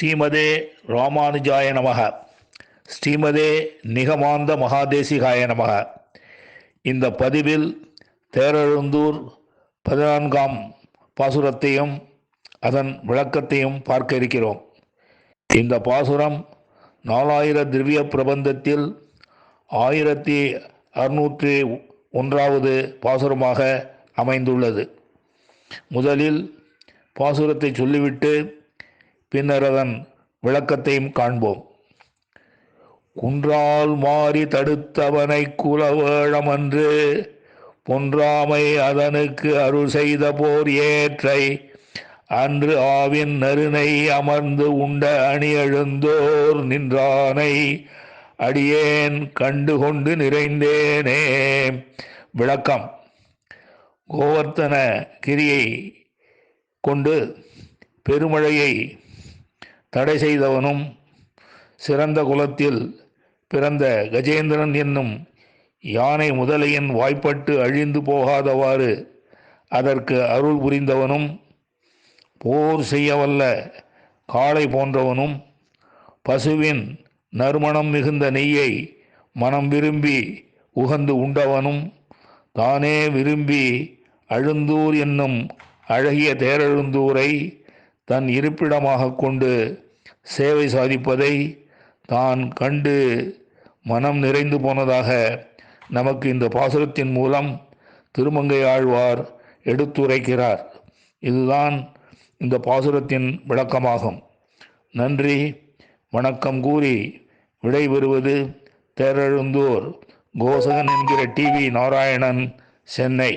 ஸ்ரீமதே ராமானுஜாய நமக. ஸ்ரீமதே நிகமாந்த மகாதேசிகாய நமக. இந்த பதிவில் தேரெழுந்தூர் பதினான்காம் பாசுரத்தையும் அதன் விளக்கத்தையும் பார்க்க இருக்கிறோம். இந்த பாசுரம் நாலாயிர திவ்ய பிரபந்தத்தில் ஆயிரத்தி அறுநூற்றி ஒன்றாவது பாசுரமாக அமைந்துள்ளது. முதலில் பாசுரத்தை சொல்லிவிட்டு பின்னர் அதன் விளக்கத்தையும் காண்போம். குன்றால் மாறி தடுத்தவனை குலவேழமன்று பொன்றாமை அதனுக்கு அருள் செய்த போர் ஏற்றை அன்று ஆவின் நறுனை அமர்ந்து உண்ட அணி எழுந்தோர் நின்றானை அடியேன் கண்டு கொண்டு நிறைந்தேனே. விளக்கம். கோவர்த்தன கிரியை கொண்டு பெருமழையை தடை செய்தவனும் சிறந்த குலத்தில் பிறந்த கஜேந்திரன் என்னும் யானை முதலையின் வாய்ப்பட்டு அழிந்து போகாதவாறு அதற்கு அருள் புரிந்தவனும் போர் செய்யவல்ல காளை போன்றவனும் பசுவின் நறுமணம் மிகுந்த நெய்யை மனம் விரும்பி உகந்து உண்டவனும் தானே விரும்பி அழுந்தூர் என்னும் அழகிய தேரெழுந்தூரை தன் இருப்பிடமாக கொண்டு சேவை சாதிப்பதை தான் கண்டு மனம் நிறைந்து போனதாக நமக்கு இந்த பாசுரத்தின் மூலம் திருமங்கை ஆழ்வார் எடுத்துரைக்கிறார். இதுதான் இந்த பாசுரத்தின் விளக்கமாகும். நன்றி வணக்கம் கூறி விடைபெறுவது தேரெழுந்தூர் கோசகன் என்கிற டிவி நாராயணன் சென்னை.